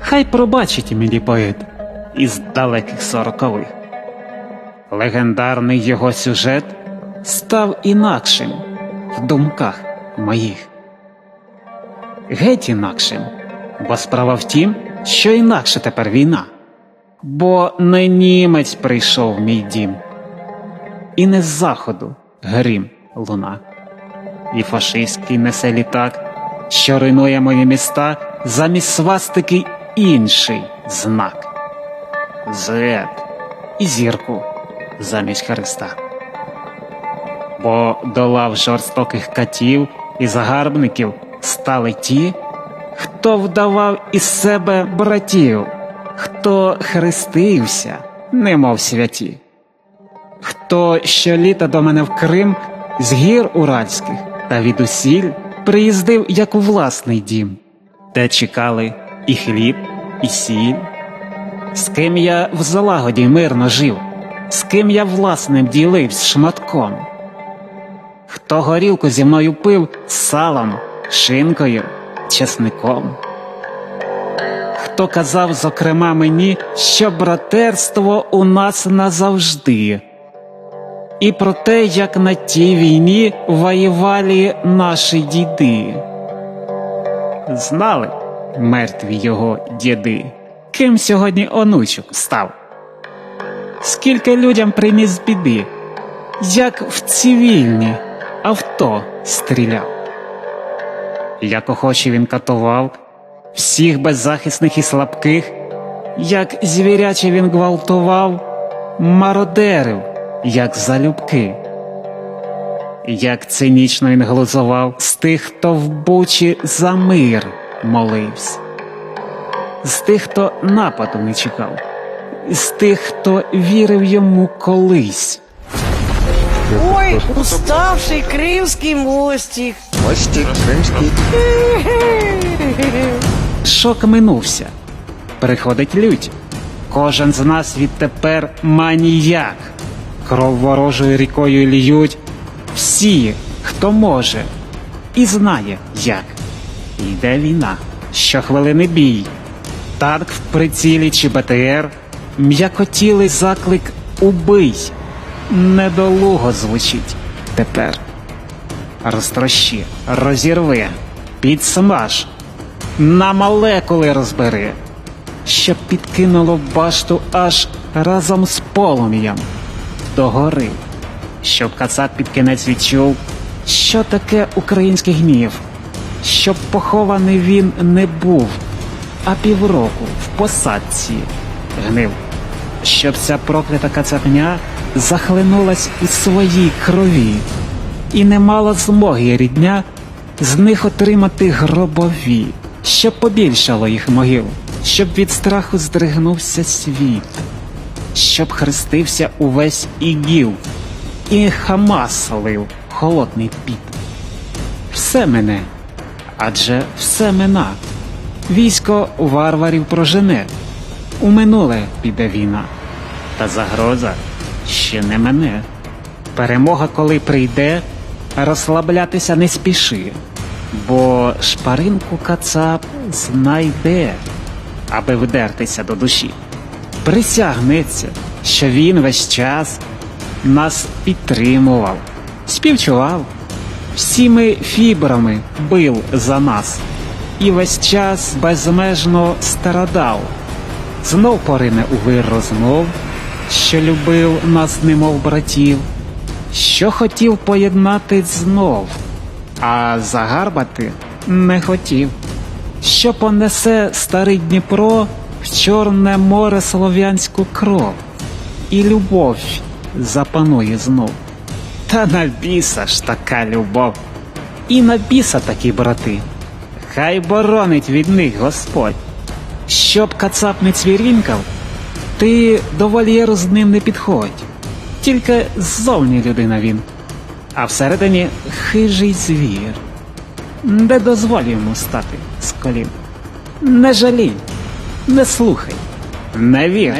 Хай пробачить мені поет із далеких сорокових. Легендарний його сюжет став інакшим в думках моїх. Геть інакшим, бо справа в тім, що інакше тепер війна. Бо не німець прийшов в мій дім, і не з заходу грім луна, і фашистський несе літак, що руйнує мої міста, замість свастики інший знак. Зет і зірку замість Христа. Бо до лав жорстоких катів і загарбників стали ті, хто вдавав із себе братів, хто хрестився, немов святі, хто щоліта до мене в Крим з гір уральських та відусіль приїздив як у власний дім, де чекали і хліб, і сіль, з ким я в залагоді мирно жив, з ким я власним ділився шматком. Хто горілку зі мною пив салом, шинкою, чесником. Хто казав, зокрема, мені, що братерство у нас назавжди, і про те, як на тій війні воювали наші діди. Знали мертві його діди, ким сьогодні онучок став. Скільки людям приніс біди, як в цивільні авто стріляв. Як охоче він катував всіх беззахисних і слабких, як звіряче він гвалтував, мародерив, як залюбки, як цинічно він глузував з тих, хто в бучі за мир молився, з тих, хто нападу не чекав, з тих, хто вірив йому колись. Ой, уставший кримський мостик. Мостик кримський. Шок минувся. Приходить лють. Кожен з нас відтепер маніяк. Кров ворожою рікою льють. Всі, хто може, і знає як. Йде війна, щохвилини бій. Танк в прицілі чи БТР. М'якотілий заклик Убий. Недолуго звучить тепер. Розтрощи, розірви, підсмаж, на молекули розбери, щоб підкинуло башту аж разом з полум'ям. До гори, щоб кацак під кінець відчув, що таке український гнів, щоб похований він не був, а півроку в посадці гнив, щоб ця проклята кацапня захлинулась у своїй крові і не мала змоги рідня з них отримати гробові, щоб побільшало їх могил, щоб від страху здригнувся світ, щоб хрестився увесь ігіл, і Хамас лив холодний піт. Все мене, адже все мина. Військо варварів прожене, у минуле піде війна, та загроза ще не мене. Перемога, коли прийде, розслаблятися не спіши, бо шпаринку кацап знайде, аби вдертися до душі. Присягнеться, що він весь час нас підтримував, співчував, всіми фібрами бив за нас і весь час безмежно стародав, знов порине у вир розмов, що любив нас, немов братів що хотів поєднати знов, а загарбати не хотів, що понесе старий Дніпро в Чорне море слов'янську кров, і любов запанує знов. Та на біса ж така любов, і на біса такі брати, хай боронить від них Господь. Щоб кацап не цвірінькав, ти до вольєру з ним не підходь тільки ззовні людина він, а всередині хижий звір. Не дозволь йому стати з колін. Не жалій, не слухай, Не вір.